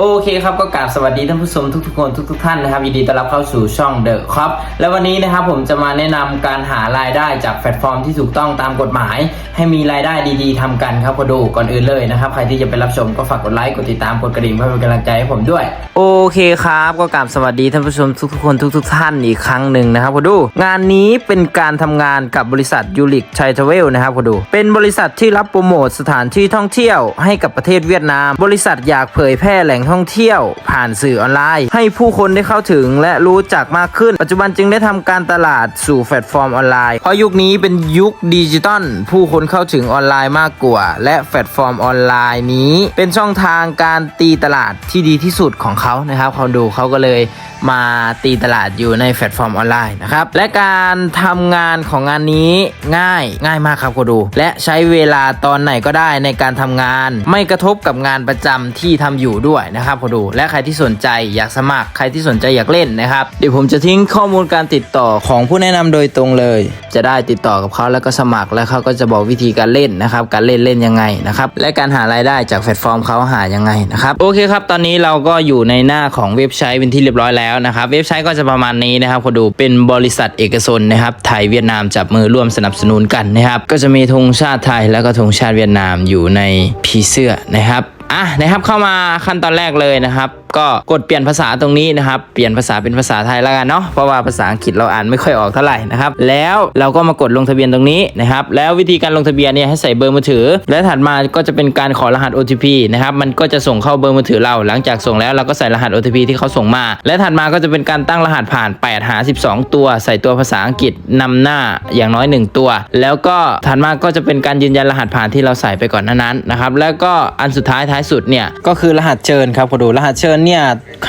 โอเคครับก็กราบสวัสดีท่านผู้ชมทุกๆคนทุก ๆ ท่านนะครับยินดีต้อนรับเข้าสู่ช่องเดอะครับและวันนี้นะครับผมจะมาแนะนำการหารายได้จากแพลตฟอร์มที่ถูกต้องตามกฎหมาย ให้มีรายได้ดีๆทำกันครับพอดูก่อนอื่นเลยนะครับใครที่จะไปรับชมก็ฝากกดไลค์กดติดตามกดกระดิ่งเพื่อเป็นกำลังใจให้ผมด้วย โอเคครับก็กราบสวัสดีท่านผู้ชมทุกๆคนทุก ๆ ท่านอีกครั้งหนึ่งนะครับพอดู งานนี้เป็นการทำงานกับบริษัทยูริกชัยทเวลนะครับพอดู เป็นบริษัทที่รับโปรโมทสถานที่ท่องเที่ยวให้กับประเทศเวียดนาม บริษัทอยากเผยแพร่แหล่งท่องเที่ยว ผ่านสื่อออนไลน์ ให้ผู้คนได้เข้าถึงและรู้จักมากขึ้น ปัจจุบันจึงได้ทำการตลาดสู่แพลตฟอร์มออนไลน์ เพราะยุคนี้เป็นยุคดิจิตอลผู้คนเข้าถึงออนไลน์มากกว่า และแพลตฟอร์มออนไลน์นี้ เป็นช่องทางการตีตลาดที่ดีที่สุดของเขานะครับเขาดูเขาก็เลยมาตีตลาดอยู่ในแพลตฟอร์มออนไลน์นะครับ และการทำงานของงานนี้ง่ายง่ายมากครับคุณดู และใช้เวลาตอนไหนก็ได้ในการทำงาน ไม่กระทบกับงานประจำที่ทำอยู่ด้วยนะครับคุณดูและใครที่สนใจอยากสมัครใครที่สนใจอยากเล่นนะครับ เดี๋ยวผมจะทิ้งข้อมูลการติดต่อของผู้แนะนำโดยตรงเลย จะได้ติดต่อกับเขาแล้วก็สมัครแล้วเขาก็จะบอกวิธีการเล่นนะครับ การเล่นเล่นยังไงนะครับและการหารายได้จากแพลตฟอร์มเขาหายังไงนะครับโอเคครับ ตอนนี้เราก็อยู่ในหน้าของเว็บไซต์เป็นที่เรียบร้อยแล้วนะครับ เว็บไซต์ก็จะประมาณนี้นะครับคุณดูเป็นบริษัทเอกชนนะครับ ไทยเวียดนามจับมือร่วมสนับสนุนกันนะครับ ก็จะมีธงชาติไทยแล้วก็ธงชาติเวียดนามอยู่ในพีเสื้อนะครับ อะนะครับเข้ามาขั้นตอนแรกเลยนะครับก็กดเปลี่ยนภาษาตรงนี้นะครับเปลี่ยนภาษาเป็นภาษาไทยแล้วกันเนาะเพราะว่าภาษาอังกฤษเราอ่านไม่ค่อยออกเท่าไหร่นะครับแล้วเราก็มากดลงทะเบียนตรงนี้นะครับแล้ววิธีการลงทะเบียนเนี่ยให้ใส่เบอร์มือถือ และถัดมาก็จะเป็นการขอรหัส OTP นะครับมันก็จะส่งเข้าเบอร์มือถือเรา หลังจากส่งแล้วเราก็ใส่รหัส OTP ที่เขาส่งมา และถัดมาก็จะเป็นการตั้งรหัสผ่าน 8 หา 12 ตัว ใส่ตัวภาษาอังกฤษนำหน้าอย่างน้อย 1 ตัว แล้วก็ถัดมาก็จะเป็นการยืนยันรหัสผ่านที่เราใส่ไปก่อนนั้นนะครับแล้วก็อันสุดท้ายท้ายสุดเนี่ยก็คือรหัสเชิญครับคนดูรหัสเชิญเนี่ย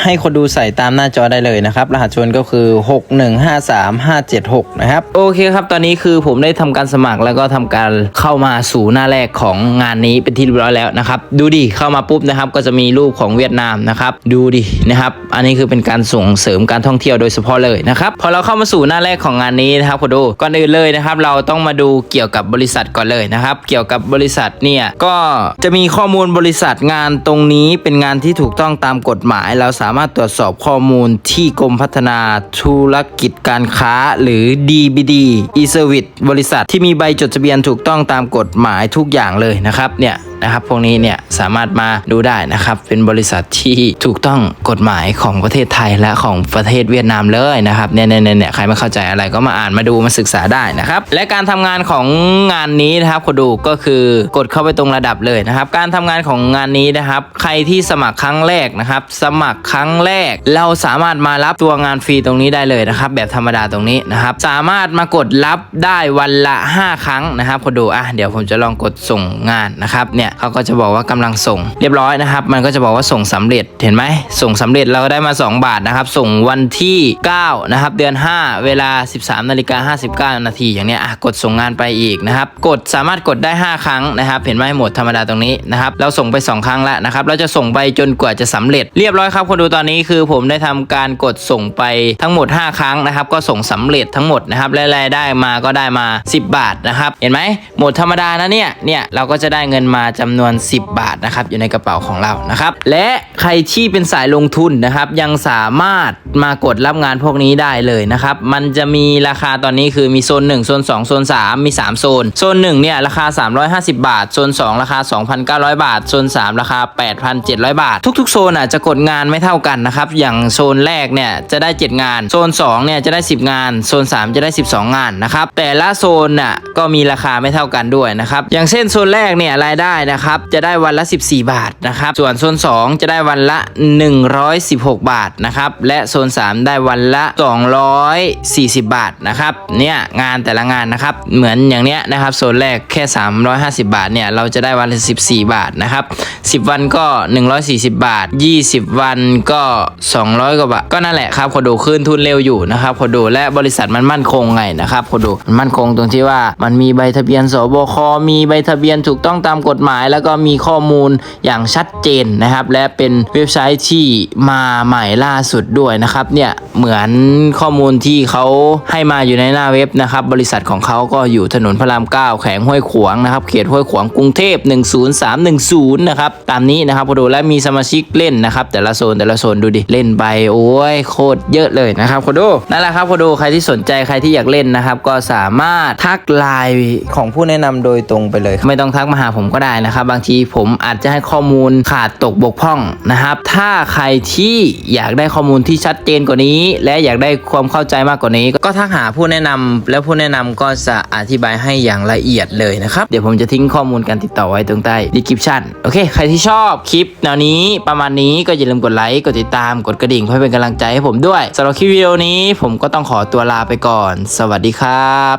ให้คนดูใส่ตามหน้าจอได้เลยนะครับ รหัสชิญก็คือ 6153576 นะครับ โอเคครับ ตอนนี้คือผมได้ทำการสมัครแล้วก็ทำการเข้ามาสู่หน้าแรกของงานนี้เป็นที่เรียบร้อยแล้วนะครับ ดูดิ เข้ามาปุ๊บนะครับ ก็จะมีรูปของเวียดนามนะครับ ดูดินะครับ อันนี้คือเป็นการส่งเสริมการท่องเที่ยวโดยเฉพาะเลยนะครับ พอเราเข้ามาสู่หน้าแรกของงานนี้นะครับคนดูก่อนอื่นเลยนะครับ เราต้องมาดูเกี่ยวกับบริษัทก่อนเลยนะครับ เกี่ยวกับบริษัทเนี่ย ก็จะมีข้อมูลบริษัทงานตรงนี้เป็นงานที่ถูกต้องตามกฎหมาย เราสามารถตรวจสอบข้อมูลที่กรมพัฒนาธุรกิจการค้า หรือ DBD e-service บริษัทที่มีใบจดทะเบียนถูกต้องตามกฎหมายทุกอย่างเลยนะครับเนี่ย นะครับ พวกนี้เนี่ยสามารถมาดูได้นะครับ เป็นบริษัทที่ถูกต้องกฎหมายของประเทศไทยและของประเทศเวียดนามเลยนะครับเนี่ยเนี่ยเนี่ยใครไม่เข้าใจอะไรก็มาอ่านมาดูมาศึกษาได้นะครับและการทำงานของงานนี้นะครับคนดูก็คือกดเข้าไปตรงระดับเลยนะครับ การทำงานของงานนี้นะครับ ใครที่สมัครครั้งแรกนะครับ สมัครครั้งแรก เราสามารถมารับตัวงานฟรีตรงนี้ได้เลยนะครับ แบบธรรมดาตรงนี้นะครับ สามารถมากดรับได้วันละ 5 ครั้งนะครับคนดูอะเดี๋ยวผมจะลองกดส่งงานนะครับเนี่ยเขาก็จะบอกว่ากำลังส่ง เรียบร้อยนะครับ มันก็จะบอกว่าส่งสำเร็จเห็นไหมส่งสำเร็จเราได้มา 2 บาทนะครับ ส่งวันที่ 9 นะครับ เดือน 5 เวลา 13นาฬิกา59 นาทีอย่างเนี้ยกดส่งงานไปอีกนะครับ กดสามารถกดได้ 5 ครั้งนะครับ เห็นไหมหมดธรรมดาตรงนี้นะครับเราส่งไป 2 ครั้งแล้วนะครับ เราจะส่งไปจนกว่าจะสำเร็จ เรียบร้อยครับคนดูตอนนี้คือผมได้ทำการกดส่งไปทั้งหมด 5 ครั้งนะครับ ก็ส่งสำเร็จทั้งหมดนะครับรายได้มาก็ได้มา 10 บาทนะครับ เห็นไหมหมดธรรมดานะเนี่ยเนี่ยเราก็จะได้เงินมาจำนวน 10 บาทนะครับอยู่ในกระเป๋าของเรานะครับ และใครที่เป็นสายลงทุนนะครับ ยังสามารถมากดรับงานพวกนี้ได้เลยนะครับ มันจะมีราคาตอนนี้คือมีโซน 1 โซน 2 โซน 3 มี 3 โซน โซน 1 เนี่ย ราคา 350 บาท โซน 2 ราคา 2,900 บาท โซน 3 ราคา 8,700 บาท ทุกๆ โซนอะจะกดงานไม่เท่ากันนะครับ อย่างโซนแรกเนี่ยจะได้ 7 งาน โซน 2 เนี่ยจะได้ 10 งาน โซน 3 จะได้ 12 งานนะครับ แต่ละโซนน่ะก็มีราคาไม่เท่ากันด้วยนะครับ อย่างเช่นโซนแรกเนี่ยรายได้นะครับจะได้วันละ 14 บาทนะครับส่วนโซน 2 จะได้วันละ 116 บาทนะครับและโซน 3 ได้วันละ 240 บาทนะครับเนี่ยงานแต่ละงานนะครับเหมือนอย่างเนี้ยนะครับโซนแรกแค่ 350 บาทเนี่ยเราจะได้วันละ 14 บาทนะครับ10 วันก็ 140 บาท 20 วันก็ 200 กว่าบาทก็นั่นแหละครับคนดูคืนทุนเร็วอยู่นะครับคนดูและบริษัทมันมั่นคงไงนะครับคนดูมันมั่นคงตรงที่ว่ามันมีใบทะเบียนสบคมีใบทะเบียนถูกต้องตามกฎหมายาย แล้วก็มีข้อมูลอย่างชัดเจนนะครับ และเป็นเว็บไซต์ที่มาใหม่ล่าสุดด้วยนะครับเนี่ยเหมือนข้อมูลที่เขาให้มาอยู่ในหน้าเว็บนะครับ บริษัทของเขาก็อยู่ถนนพระราม 9 แขวงห้วยขวางนะครับ เขตห้วยขวางกรุงเทพ 10310 นะครับ ตามนี้นะครับพอดูและมีสมาชิกเล่นนะครับ แต่ละโซนแต่ละโซนดูดิ เล่นไปโอ้ยโคตรเยอะเลยนะครับพอดูนั่นแหละครับพอดูใครที่สนใจใครที่อยากเล่นนะครับ ก็สามารถทักไลน์ของผู้แนะนำโดยตรงไปเลย ไม่ต้องทักมาหาผมก็ได้นะครับ บางทีผมอาจจะให้ข้อมูลขาดตกบกพร่องนะครับ ถ้าใครที่อยากได้ข้อมูลที่ชัดเจนกว่านี้ และอยากได้ความเข้าใจมากกว่านี้ ก็ทักหาผู้แนะนำแล้วผู้แนะนำก็จะอธิบายให้อย่างละเอียดเลยนะครับ เดี๋ยวผมจะทิ้งข้อมูลการติดต่อไว้ตรงใต้ description โอเค ใครที่ชอบคลิปแนวนี้ประมาณนี้ก็อย่าลืมกดไลค์กดติดตามกดกระดิ่งเพื่อเป็นกำลังใจให้ผมด้วยสำหรับคลิปวิดีโอนี้ผมก็ต้องขอตัวลาไปก่อน สวัสดีครับ